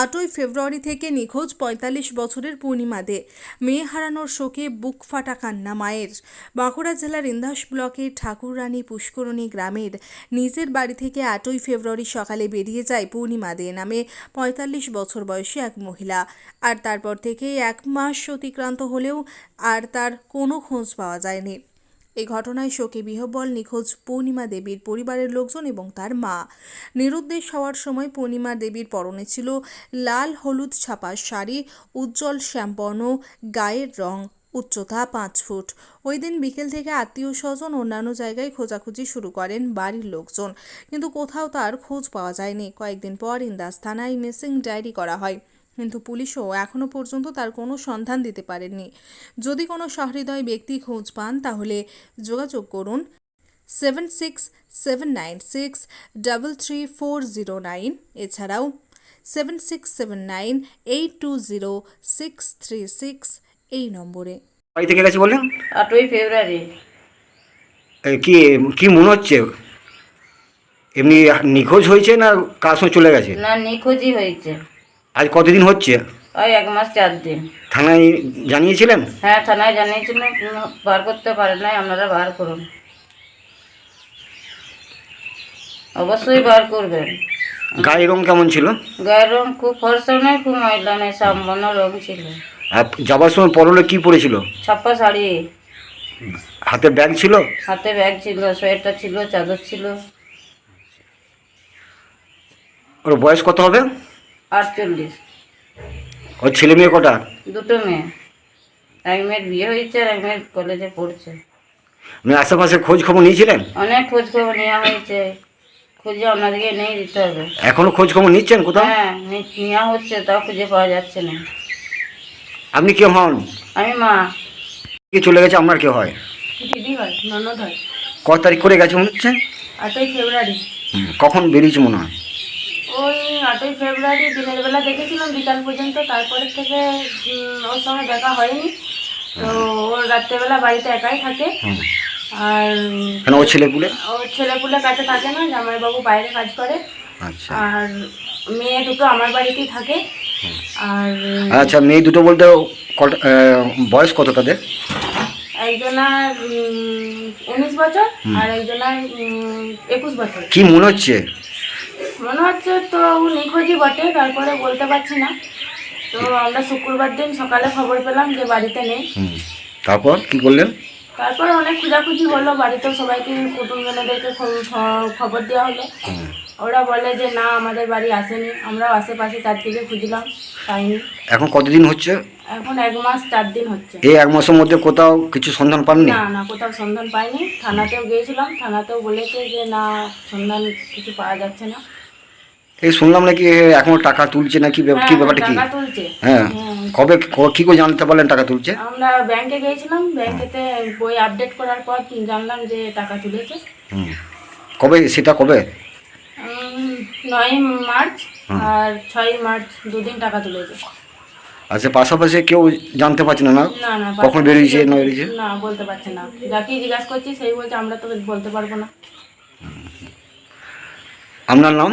আটই ফেব্রুয়ারি থেকে নিখোঁজ পঁয়তাল্লিশ বছরের পূর্ণিমা দে। মেয়ে হারানোর শোকে বুক ফাটা কান্না মায়ের। বাঁকুড়া জেলার ইন্দাস ব্লকের ঠাকুররানী পুষ্করণী গ্রামের নিজের বাড়ি থেকে আটই ফেব্রুয়ারি সকালে বেরিয়ে যায় পূর্ণিমা দে নামে পঁয়তাল্লিশ বছর বয়সী এক মহিলা। আর তারপর থেকে এক মাস অতিক্রান্ত হলেও আর তার কোনো খোঁজ পাওয়া যায়নি। এই ঘটনায় শোকে বিহবল নিখোঁজ পূর্ণিমা দেবীর পরিবারের লোকজন এবং তার মা। নিরুদ্দেশ হওয়ার সময় পূর্ণিমা দেবীর পরনে ছিল লাল হলুদ ছাপা শাড়ি, উজ্জ্বল শ্যামবর্ণ গায়ের রং, উচ্চতা পাঁচ ফুট। ওই দিন বিকেল থেকে আত্মীয় স্বজন অন্যান্য জায়গায় খোঁজাখুঁজি শুরু করেন বাড়ির লোকজন। কিন্তু কোথাও তার খোঁজ পাওয়া যায়নি। কয়েকদিন পর ইন্দাস থানায় মিসিং ডায়েরি করা হয়। কিন্তু পুলিশও এখনও পর্যন্ত তার কোনো সন্ধান দিতে পারেননি। যদি কোনো সহৃদয় ব্যক্তি খোঁজ পান তাহলে যোগাযোগ করুন seven six seven nine six double three four zero nine এছাড়াও seven six seven nine eight two zero six three six এই নম্বরে। বাড়ি থেকে গেছে বললেন? আটই ফেব্রুয়ারি। কি কি মনে হচ্ছে? এমনি নিখোঁজ হয়েছে না কার সঙ্গে চলে গেছে? না নিখোঁজই হয়েছে। আজ কতদিন হচ্ছে? ওই এক মাস চার দিন। থানায় জানিয়েছিলেন? হ্যাঁ থানায় জানিয়েছিলাম বার করতে পারে নাই আপনারা বার করুন। অবশ্যই বার করবেন। গায়ের রং কেমন ছিল? গায়ের রং খুব ফর্সা নয় খুব ময়লা নয় সামবর্ণ রং ছিল। আর যাবার সময় পরলে কি পরেছিল? ছাপ্পা শাড়ি। হাতে ব্যাগ ছিল? হাতে ব্যাগ ছিল সোয়েটার ছিল চাদর ছিল। ওর বয়স কত হবে? আটচল্লিশ। ওর ছেলে মেয়ে কটা? দুটো মেয়ে। এক মেয়ের বিয়ে হয়েছে আর এক মেয়ের কলেজে পড়ছে। আপনি আশেপাশে খোঁজ খবর নিয়েছিলেন? অনেক খোঁজ খবর নেওয়া হয়েছে। খুঁজে আপনাদেরকে নেই দিতে হবে। এখনও খোঁজ খবর নিচ্ছেন কোথাও? হ্যাঁ নি- নেওয়া হচ্ছে তাও খুঁজে পাওয়া যাচ্ছে না। আপনি কে হন? আমি মা। কে চলে গেছে আপনার কে হয়? দিদি হয়? ননদ হয়। ক তারিখ করে গেছে মনে হচ্ছে? আটই ফেব্রুয়ারি। হুম, কখন বেরিয়েছে মনে হয়? ওই আটই ফেব্রুয়ারি দিনের বেলা দেখেছিলাম বিকাল পর্যন্ত। তারপরে থেকে ওর সঙ্গে দেখা হয়নি। তো ওর রাত্রেবেলা বাড়িতে একাই থাকে। আর কেন ওর ছেলেপুলে? ওর ছেলেপুলে কাছে থাকে না জামাইবাবু বাইরে কাজ করে। আচ্ছা। আর মেয়ে দুটো আমার বাড়িতেই থাকে। আর আচ্ছা মেয়ে দুটো বলতে বয়স কত তাদের? একজনার উনিশ বছর আর একজনার একুশ বছর। কি মনে হচ্ছে? হচ্ছে তো নিখোঁজই বটে তারপরে বলতে পারছি না। তো আমরা শুক্রবার দিন সকালে খবর পেলাম যে বাড়িতে নেই। তারপর কি করলেন? তারপরে অনেক খোঁজাখুঁজি হলো বাড়িতে সবাইকে কুটুমজনেদেরকে খবর দেওয়া হলো। ওরা বলে যে না আমাদের বাড়ি আসেনি। আমরা আশেপাশে চারদিকে খুঁজলাম পাইনি। এখন কতদিন হচ্ছে? এখন এক মাস চার দিন হচ্ছে। এই এক মাসের মধ্যে কোথাও কিছু সন্ধান পাননি? না না কোথাও সন্ধান পাইনি। থানাতেও গিয়েছিলাম। থানাতেও বলেছে যে না সন্ধান কিছু পাওয়া যাচ্ছে না। এই শুনলাম নাকি এখনও টাকা তুলছে নাকি কি হ্যাঁ, ব্যাপারটা কি? টাকা তুলছে। হ্যাঁ। কবে ক- কি করে জানতে পারলেন টাকা তুলছে? আমরা ব্যাংকে গিয়েছিলাম ব্যাংকেতে বই আপডেট করার পর জানলাম যে টাকা তুলেছে। কবে সেটা কবে? নয় মার্চ আর ছয় মার্চ দুদিন টাকা তুলেছে। আচ্ছা পাশাপাশি কেউ জানতে পারছে না না? কখন বেরিয়েছে না বেরিয়েছে? না বলতে পারছে না। যাকেই জিজ্ঞাসা করছি সেই বলছে আমরা তো বলতে পারব না। আপনার নাম?